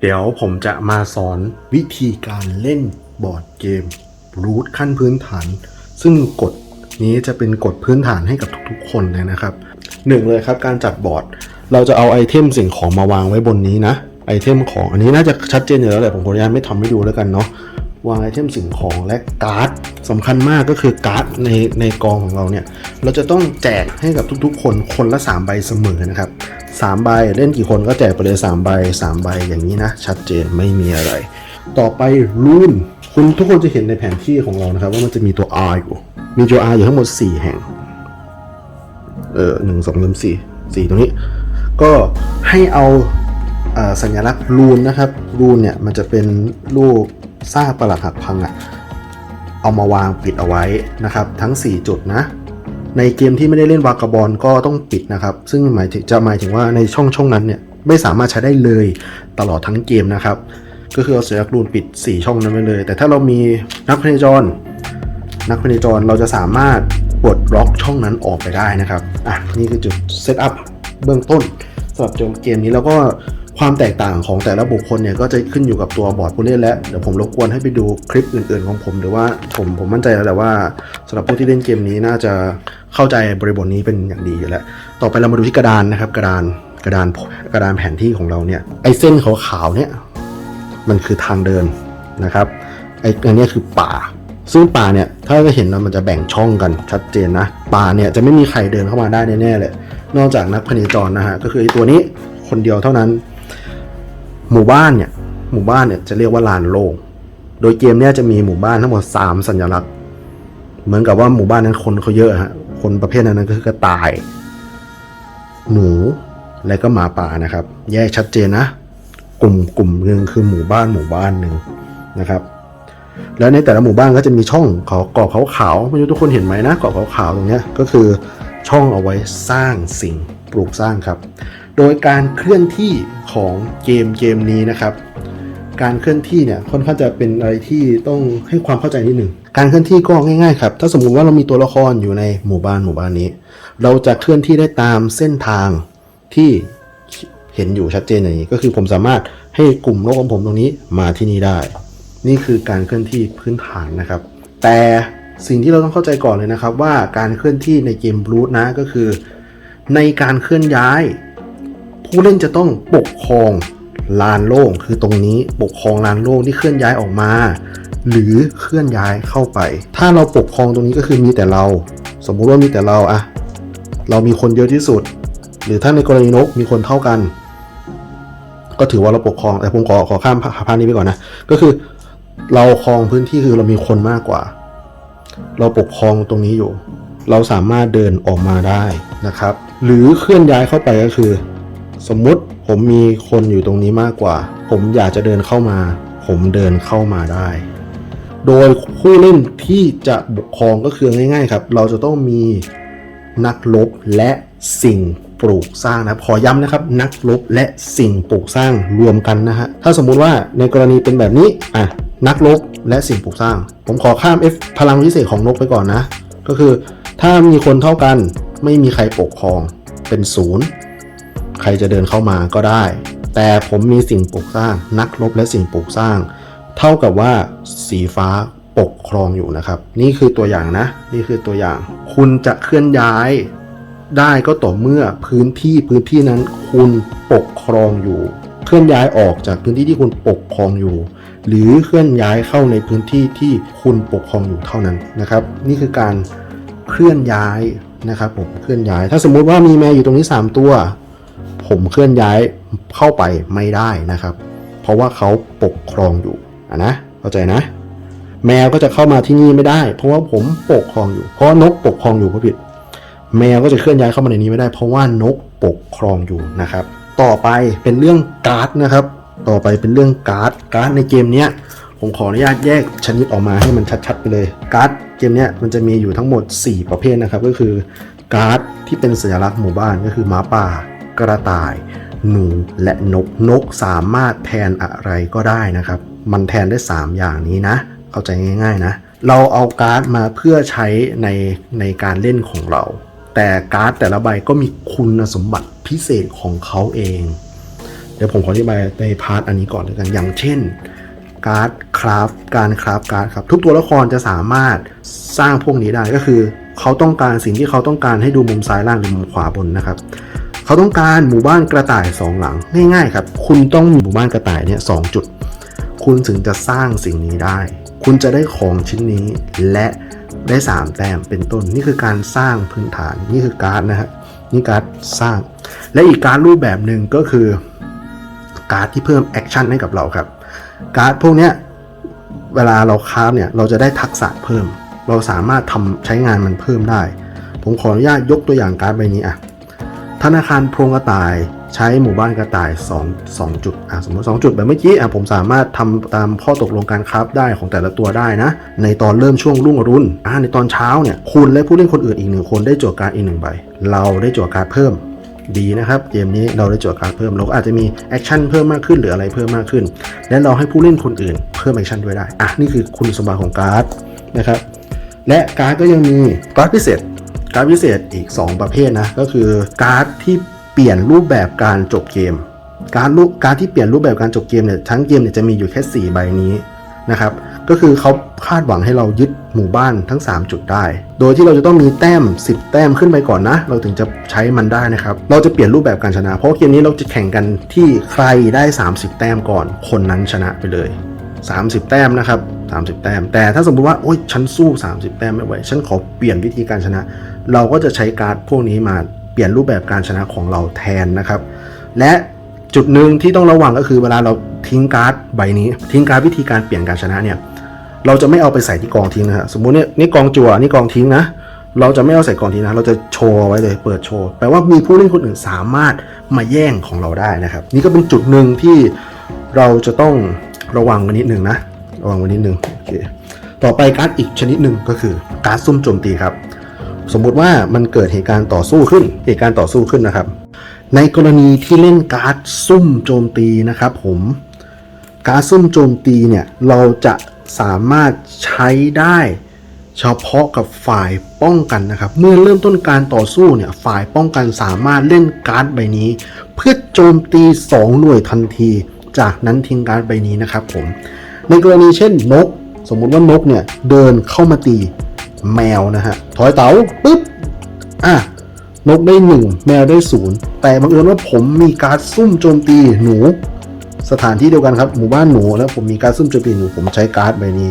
เดี๋ยวผมจะมาสอนวิธีการเล่นบอร์ดเกมรูทขั้นพื้นฐาน ซึ่งกฎนี้จะเป็นกฎพื้นฐานให้กับทุกๆ คนเลยนะครับหนึ่งเลยครับการจัดบอร์ด เราจะเอาไอเทมสิ่งของมาวางไว้บนนี้นะไอเทมของอันนี้น่าจะชัดเจนอยู่แล้วแหละผมขออนุญาตไม่ทำให้ดูแล้วกันเนาะ วางไอเทมสิ่งของและการ์ดสำคัญมากก็คือการ์ดในในกองของเราเนี่ย เราจะต้องแจกให้กับทุกๆ คนคนละ3ใบเสมอนะครับ3ใบเล่นกี่คนก็แจกไปเลย3ใบ3ใบอย่างนี้นะ ชัดเจนไม่มีอะไร ต่อไปรูนคุณทุกคนจะเห็นในแผนที่ของเรานะครับ ว่ามันจะมีตัว R อยู่มีตัว R อยู่ทั้งหมด 4 แห่ง เออหนึ่งสองสามสี่สี่ตรงนี้ ก็ให้เอาสัญลักษณ์รูนนะครับรูนเนี่ยมันจะเป็นรูป ซากปรักหักพังอะเอามาวางปิดเอาไว้นะครับทั้ง 4 จุดนะ ในเกมที่ไม่ได้เล่นวากาบอลก็ต้องปิดนะครับ ซึ่งหมายถึงจะหมายถึงว่าในช่องช่องนั้นเนี่ยไม่สามารถใช้ได้เลยตลอดทั้งเกมนะครับ ก็คือเอาสัญลักรูนปิด 4 ช่องนั้นไปเลย แต่ถ้าเรามีนักพเนจร นักพเนจรเราจะสามารถปลดล็อกช่องนั้นออกไปได้นะครับอะนี่คือจุดเซตอัพเบื้องต้นสำหรับเกมนี้แล้วก็ ความแตกต่างของแต่ละบุคคลเนี่ยก็จะขึ้นอยู่กับตัวบอร์ดผู้เล่นและเดี๋ยวผมรบกวนให้ไปดูคลิปอื่นๆของผม หรือว่าผมผมมั่นใจแล้วแหละว่าสำหรับผู้ที่เล่นเกมนี้น่าจะเข้าใจบริบทนี้เป็นอย่างดีอยู่แล้ว ต่อไปเรามาดูที่กระดานนะครับ กระดานกระดานกระดานแผนที่ของเราเนี่ยไอเส้นขาวๆเนี่ยมันคือทางเดินนะครับไออันนี้คือป่า ซึ่งป่าเนี่ยถ้าจะเห็นนะมันจะแบ่งช่องกันชัดเจนนะป่าเนี่ยจะไม่มีใครเดินเข้ามาได้แน่ๆเลยนอกจากนักพเนจรนะฮะก็คือไอตัวนี้คนเดียวเท่านั้น หมู่บ้านเนี่ยหมู่บ้านเนี่ยจะเรียกว่าลานโล่งโดยเกมเนี่ยจะมีหมู่บ้านทั้งหมด3สัญลักษณ์ เหมือนกับว่าหมู่บ้านนั้นคนเขาเยอะฮะคนประเภทนั้นก็คือกระต่าย หนู และก็หมาป่านะครับ แยกชัดเจนนะ กลุ่มกลุ่มหนึ่งคือหมู่บ้านหมู่บ้านหนึ่งนะครับ แล้วในแต่ละหมู่บ้านก็จะมีช่องเขากรอบขาวๆไม่รู้ทุกคนเห็นไหมนะกรอบขาวๆตรงเนี้ยก็คือช่องเอาไว้สร้างสิ่งปลูกสร้างครับ โดยการเคลื่อนที่ของเกมเกมนี้นะครับ การเคลื่อนที่เนี่ยค่อนข้างจะเป็นอะไรที่ต้องให้ความเข้าใจนิดหนึ่งการเคลื่อนที่ก็ง่ายๆครับ ถ้าสมมุติว่าเรามีตัวละครอยู่ในหมู่บ้านหมู่บ้านนี้ เราจะเคลื่อนที่ได้ตามเส้นทางที่เห็นอยู่ชัดเจนอย่างนี้ก็คือผมสามารถให้กลุ่มนกของผมตรงนี้มาที่นี่ได้ นี่คือการเคลื่อนที่พื้นฐานนะครับ แต่สิ่งที่เราต้องเข้าใจก่อนเลยนะครับว่าการเคลื่อนที่ในเกมบลูนะก็คือ ในการเคลื่อนย้าย ผู้เล่นจะต้องปกครองลานโล่งคือตรงนี้ปกครองลานโล่งที่เคลื่อนย้ายออกมา หรือเคลื่อนย้ายเข้าไป ถ้าเราปกครองตรงนี้ก็คือมีแต่เรา สมมุติว่ามีแต่เราอะเรามีคนเยอะที่สุด หรือถ้าในกรณีนกมีคนเท่ากัน ก็ถือว่าเราปกครองแต่ผมขอขอข้ามพาร์นี้ไปก่อนนะก็คือเราครองพื้นที่คือเรามีคนมากกว่า เราปกครองตรงนี้อยู่ เราสามารถเดินออกมาได้นะครับ หรือเคลื่อนย้ายเข้าไปก็คือ สมมุติผมมีคนอยู่ตรงนี้มากกว่า ผมอยากจะเดินเข้ามา ผมเดินเข้ามาได้ โดยผู้เล่นที่จะปกครองก็คือง่าย ๆ ครับ เราจะต้องมีนักรบและสิ่งปลูกสร้างนะขอย้ำนะครับ นักรบและสิ่งปลูกสร้างรวมกันนะฮะถ้าสมมุติว่าในกรณีเป็นแบบนี้อะนักรบและสิ่งปลูกสร้าง ผมขอข้าม F พลังพิเศษของนกไปก่อนนะ ก็คือถ้ามีคนเท่ากันไม่มีใครปกครองเป็นศูนย์ ใครจะเดินเข้ามาก็ได้ แต่ผมมีสิ่งปลูกสร้าง นักรบและสิ่งปลูกสร้าง เท่ากับว่าสีฟ้าปกครองอยู่นะครับ นี่คือตัวอย่างนะ นี่คือตัวอย่าง คุณจะเคลื่อนย้ายได้ก็ต่อเมื่อพื้นที่พื้นที่นั้นคุณปกครองอยู่ เคลื่อนย้ายออกจากพื้นที่ที่คุณปกครองอยู่ หรือเคลื่อนย้ายเข้าในพื้นที่ที่คุณปกครองอยู่เท่านั้นนะครับ นี่คือการเคลื่อนย้ายนะครับผมเคลื่อนย้าย ถ้าสมมุติว่ามีแมวอยู่ตรงนี้ 3 ตัว ผมเคลื่อนย้ายเข้าไปไม่ได้นะครับ เพราะว่าเขาปกครองอยู่อะนะเข้าใจนะ แมวก็จะเข้ามาที่นี่ไม่ได้ เพราะว่าผมปกครองอยู่ เพราะนกปกครองอยู่ผู้ผิด แมวก็จะเคลื่อนย้ายเข้ามาในนี้ไม่ได้ เพราะว่านกปกครองอยู่นะครับ ต่อไปเป็นเรื่องการ์ดนะครับ ต่อไปเป็นเรื่องการ์ดการ์ดในเกมเนี้ยผมขออนุญาตแยกชนิดออกมาให้มันชัดๆไปเลย การ์ดเกมเนี้ยมันจะมีอยู่ทั้งหมด 4 ประเภทนะครับ ก็คือการ์ดที่เป็นสัญลักษณ์หมู่บ้านก็คือหมาป่า กระต่าย หนูและนกนกสามารถแทนอะไรก็ได้นะครับ มันแทนได้ 3 อย่างนี้นะ เข้าใจง่ายๆนะ เราเอาการ์ดมาเพื่อใช้ในในการเล่นของเรา แต่การ์ดแต่ละใบก็มีคุณสมบัติพิเศษของเขาเอง เดี๋ยวผมขออธิบายในพาร์ทอันนี้ก่อนเลยกันอย่างเช่นการ์ดคราฟการคราฟการ์ดครับ ทุกตัวละครจะสามารถสร้างพวกนี้ได้ก็คือ เขาต้องการสิ่งที่เขาต้องการให้ดูมุมซ้ายล่างหรือมุมขวาบนนะครับ เขาต้องการหมู่บ้านกระต่ายสองหลังง่ายๆครับ คุณต้องมีหมู่บ้านกระต่ายเนี่ยสองจุด คุณถึงจะสร้างสิ่งนี้ได้ คุณจะได้ของชิ้นนี้และได้ 3 แต้มเป็นต้นนี่คือการสร้างพื้นฐานนี่คือการ์ดนะฮะนี่การ์ดสร้าง และอีกการดรูปแบบหนึ่งก็คือการ์ดที่เพิ่มแอคชั่นให้กับเราครับ การ์ดพวกเนี้ยเวลาเราคราฟเนี่ยเราจะได้ทักษะเพิ่ม เราสามารถทำใช้งานมันเพิ่มได้ ผมขออนุญาตยกตัวอย่างการ์ดใบนี้อะ ธนาคารพรงกระต่ายใช้หมู่บ้านกระต่าย2 2จุดอะสมมติ2จุดแบบเมื่อกี้อะผมสามารถทำตามข้อตกลงการคราฟได้ของแต่ละตัวได้นะ ในตอนเริ่มช่วงรุ่งอรุณอะในตอนเช้าเนี่ยคุณและผู้เล่นคนอื่นอีกหนึ่งคนได้จั่วการอีกหนึ่งใบ เราได้จั่วการเพิ่มดีนะครับเกมนี้เราได้จั่วการเพิ่มเราก็อาจจะมีแอคชั่นเพิ่มมากขึ้นหรืออะไรเพิ่มมากขึ้น และเราให้ผู้เล่นคนอื่นเพิ่มแอคชั่นด้วยได้อะนี่คือคุณสมบัติของการ์ดนะครับและการ์ดก็ยังมีการ์ดพิเศษ การ์ดพิเศษอีก 2 ประเภทนะก็คือการ์ดที่เปลี่ยนรูปแบบการจบเกม การรูปการดที่เปลี่ยนรูปแบบการจบเกมเนี่ยทั้งเกมเนี่ยจะมีอยู่แค่ 4 ใบนี้นะครับก็คือเขาคาดหวังให้เรายึดหมู่บ้านทั้ง 3 จุดได้ โดยที่เราจะต้องมีแต้ม 10 แต้มขึ้นไปก่อนนะ เราถึงจะใช้มันได้นะครับ เราจะเปลี่ยนรูปแบบการชนะ เพราะเกมนี้เราจะแข่งกันที่ใครได้ 30 แต้มก่อน คนนั้นชนะไปเลย 30 แต้มนะครับ 30 แต้ม แต่ถ้าสมมติว่า โอ๊ยฉันสู้ 30 แต้มไม่ไหว ฉันขอเปลี่ยนวิธีการชนะ เราก็จะใช้การ์ดพวกนี้มาเปลี่ยนรูปแบบการชนะของเราแทนนะครับ และจุดหนึ่งที่ต้องระวังก็คือเวลาเราทิ้งการ์ดใบนี้ทิ้งการ์ดวิธีการเปลี่ยนการชนะเนี่ยเราจะไม่เอาไปใส่ที่กองทิ้งนะฮะสมมุติเนี่ยนี่กองจั่วนี่กองทิ้งนะเราจะไม่เอาใส่กองทิ้งนะ เราจะโชว์ไว้เลยเปิดโชว์แปลว่ามีผู้เล่นคนอื่นสามารถมาแย่งของเราได้นะครับ นี่ก็เป็นจุดหนึ่งที่เราจะต้องระวังกันนิดหนึ่งนะระวังไว้นิดหนึ่งโอเคต่อไปการ์ดอีกชนิดหนึ่งก็คือการ์ดซุ่มโจมตีครับ สมมุติว่ามันเกิดเหตุการณ์ต่อสู้ขึ้น เหตุการณ์ต่อสู้ขึ้นนะครับ ในกรณีที่เล่นการ์ดซุ่มโจมตีนะครับ ผมการดซุ่มโจมตีเนี่ยเราจะสามารถใช้ได้เฉพาะกับฝ่ายป้องกันนะครับ เมื่อเริ่มต้นการต่อสู้เนี่ยฝ่ายป้องกันสามารถเล่นการ์ดใบนี้ เพื่อโจมตี 2 หน่วยทันที จากนั้นทิ้งการ์ดใบนี้นะครับผมในกรณีเช่นนก สมมุติว่านกเนี่ยเดินเข้ามาตี แมวนะฮะถอยเต๋าปุ๊บอะนกได้หนึ่งแมวได้ศูนย์แต่บังเอิญว่าผมมีการซุ่มโจมตีหนู สถานที่เดียวกันครับ หมู่บ้านหนูแล้วผมมีการซุ่มโจมตีหนูผมใช้การ์ดใบนี้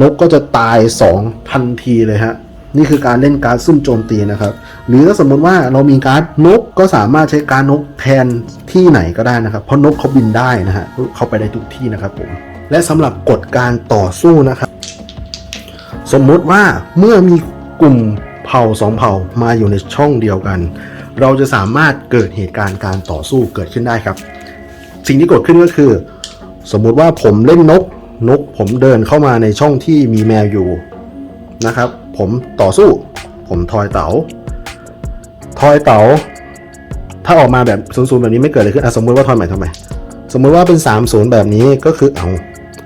นกก็จะตาย 2 ทันทีเลยฮะนี่คือการเล่นการดซุ่มโจมตีนะครับ หรือถ้าสมมติว่าเรามีการ์ดนกก็สามารถใช้การดนกแทนที่ไหนก็ได้นะครับ เพราะนกเขาบินได้นะฮะเขาไปได้ทุกที่นะครับผมและสำหรับกฎการต่อสู้นะครับ สมมุติว่าเมื่อมีกลุ่มเผ่าสองเผ่ามาอยู่ในช่องเดียวกัน เราจะสามารถเกิดเหตุการณ์การต่อสู้เกิดขึ้นได้ครับ สิ่งที่เกิดขึ้นก็คือ สมมุติว่าผมเล่นนกนก ผมเดินเข้ามาในช่องที่มีแมวอยู่นะครับ ผมต่อสู้ ผมทอยเต๋าทอยเต๋าถ้าออกมาแบบศูนย์ศูนย์แบบนี้ไม่เกิดอะไรขึ้นอะสมมติว่าทอยใหม่ทำไมสมมุติว่าเป็น3ามศูนย์แบบนี้ก็คือเอา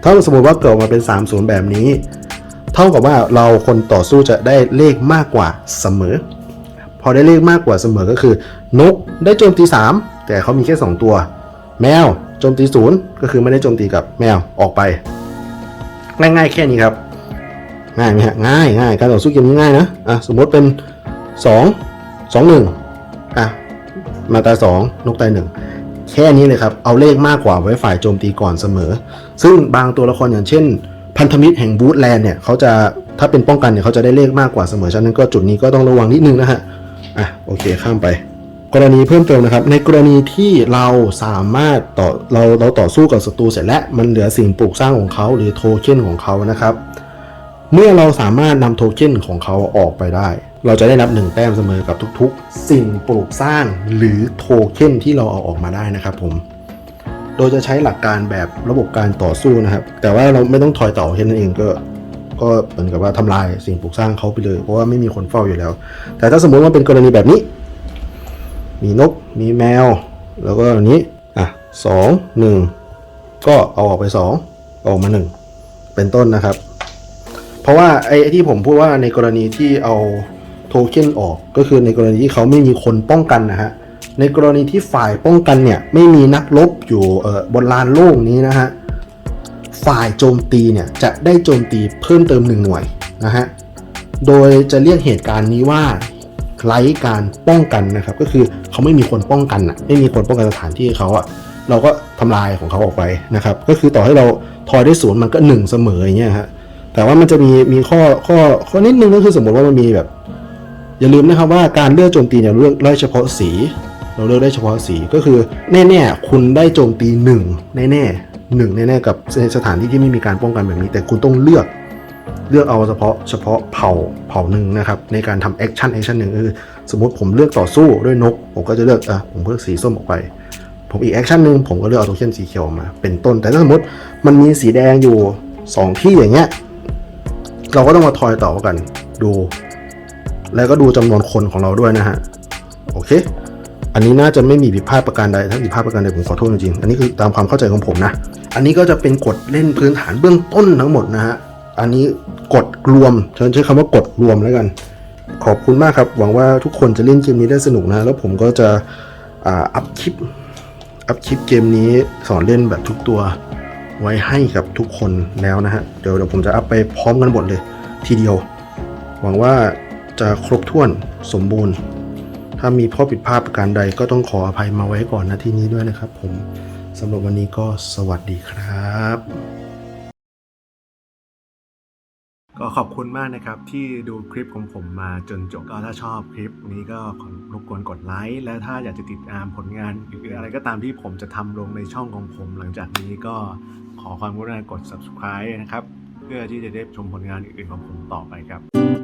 ถ้าสมมติว่าเกิดมาเป็น3ามศูนย์แบบนี้ เท่ากับว่าเราคนต่อสู้จะได้เลขมากกว่าเสมอ พอได้เลขมากกว่าเสมอก็คือ นกได้โจมตี 3 แต่เขามีแค่ 2 ตัว แมวโจมตีศูนย์ก็คือไม่ได้โจมตีกับแมวออกไป ง่ายๆแค่นี้ครับ ง่ายไหมฮะง่ายง่ายการต่อสู้เกมนี้ง่ายนะอะสมมติเป็น 2 2 1อะมาตาย2นกตาย1แค่นี้เลยครับ เอาเลขมากกว่าไว้ฝ่ายโจมตีก่อนเสมอ ซึ่งบางตัวละครอย่างเช่น พันธมิตรแห่งบูธแลนด์เนี่ยเขาจะถ้าเป็นป้องกันเนี่ยเขาจะได้เลขมากกว่าเสมอฉะนั้นก็จุดนี้ก็ต้องระวังนิดนึงนะฮะอะโอเคข้ามไป กรณีเพิ่มเติมนะครับ ในกรณีที่เราสามารถต่อเราเราต่อสู้กับศัตรูเสร็จแล้วมันเหลือสิ่งปลูกสร้างของเขาหรือโทเค็นของเขานะครับ เมื่อเราสามารถนำโทเค็นของเขาออกไปได้ เราจะได้นับหนึ่งแต้มเสมอกับทุกๆ สิ่งปลูกสร้างหรือโทเค็นที่เราเอาออกมาได้นะครับผม โดยจะใช้หลักการแบบระบบการต่อสู้นะครับ แต่ว่าเราไม่ต้องถอยต่อแค่นั้นเองก็ ก็เหมือนกับว่าทำลายสิ่งปลูกสร้างเขาไปเลย เพราะว่าไม่มีคนเฝ้าอยู่แล้ว แต่ถ้าสมมติว่าเป็นกรณีแบบนี้ มีนก มีแมว แล้วก็อันนี้อะสองหนึ่งก็เอาออกไปสองออกมาหนึ่งเป็นต้นนะครับ เพราะว่าไอ้ที่ผมพูดว่าในกรณีที่เอาโทเค็นออกก็คือในกรณีที่เขาไม่มีคนป้องกันนะฮะ ในกรณีที่ฝ่ายป้องกันเนี่ยไม่มีนักรบอยู่เออบนลานโล่งนี้นะฮะฝ่ายโจมตีเนี่ยจะได้โจมตีเพิ่มเติมหนึ่งหน่วยนะฮะโดยจะเรียกเหตุการณ์นี้ว่าไร้การป้องกันนะครับ ก็คือเขาไม่มีคนป้องกันอะไม่มีคนป้องกันสถานที่เขาอะเราก็ทำลายของเขาออกไปนะครับ ก็คือต่อให้เราทอยได้ศูนย์มันก็หนึ่งเสมออย่างเงี้ยฮะแต่ว่ามันจะมีมีข้อข้อข้อนิดนึงก็คือสมมติว่ามันมีแบบ อย่าลืมนะครับว่าการเลือกโจมตีเนี่ยเลือกได้เฉพาะสี เราเลือกได้เฉพาะสีก็คือแน่ๆคุณได้โจมตีหนึ่งแน่ๆหนึ่งแน่ๆกับสถานที่ที่ไม่มีการป้องกันแบบนี้ แต่คุณต้องเลือกเลือกเอาเฉพาะเฉพาะเผ่าเผ่าหนึ่งนะครับในการทำแอคชั่นแอคชั่นหนึ่งคือสมมติผมเลือกต่อสู้ด้วยนก ผมก็จะเลือกอะผมเลือกสีส้มออกไป ผมอีกแอคชั่นหนึ่งผมก็เลือกเอาโทเค็นสีเขียวมา เป็นต้น แต่ถ้าสมมติมันมีสีแดงอยู่สองที่อย่างเงี้ยเราก็ต้องมาทอยต่อกันดู แล้วก็ดูจำนวนคนของเราด้วยนะฮะ โอเค อันนี้น่าจะไม่มีผิดพลาดประการใด ถ้าผิดพลาดประการใดผมขอโทษจริงๆ อันนี้คือตามความเข้าใจของผมนะ อันนี้ก็จะเป็นกฎเล่นพื้นฐานเบื้องต้นทั้งหมดนะฮะ อันนี้กฎรวมเชิญใช้คำว่ากฎรวมแล้วกัน ขอบคุณมากครับ หวังว่าทุกคนจะเล่นเกมนี้ได้สนุกนะ แล้วผมก็จะอัพคลิป อัพคลิปเกมนี้สอนเล่นแบบทุกตัวไว้ให้กับทุกคนแล้วนะฮะ เดี๋ยวเดี๋ยวผมจะอัพไปพร้อมกันหมดเลย ทีเดียว หวังว่าจะครบถ้วนสมบูรณ์ ถ้ามีข้อผิดพลาดประการใดก็ต้องขออภัยมาไว้ก่อนนะที่นี้ด้วยนะครับผมสำหรับวันนี้ก็สวัสดีครับ ก็ขอบคุณมากนะครับที่ดูคลิปของผมมาจนจบก็ถ้าชอบคลิปนี้ก็ขอรบกวนกดไลค์และถ้าอยากจะติดตามผลงานหรืออะไรก็ตามที่ผมจะทำลงในช่องของผม หลังจากนี้ก็ขอความกรุณากด subscribe นะครับ เพื่อที่จะได้ชมผลงานอื่นๆของผมต่อไปครับ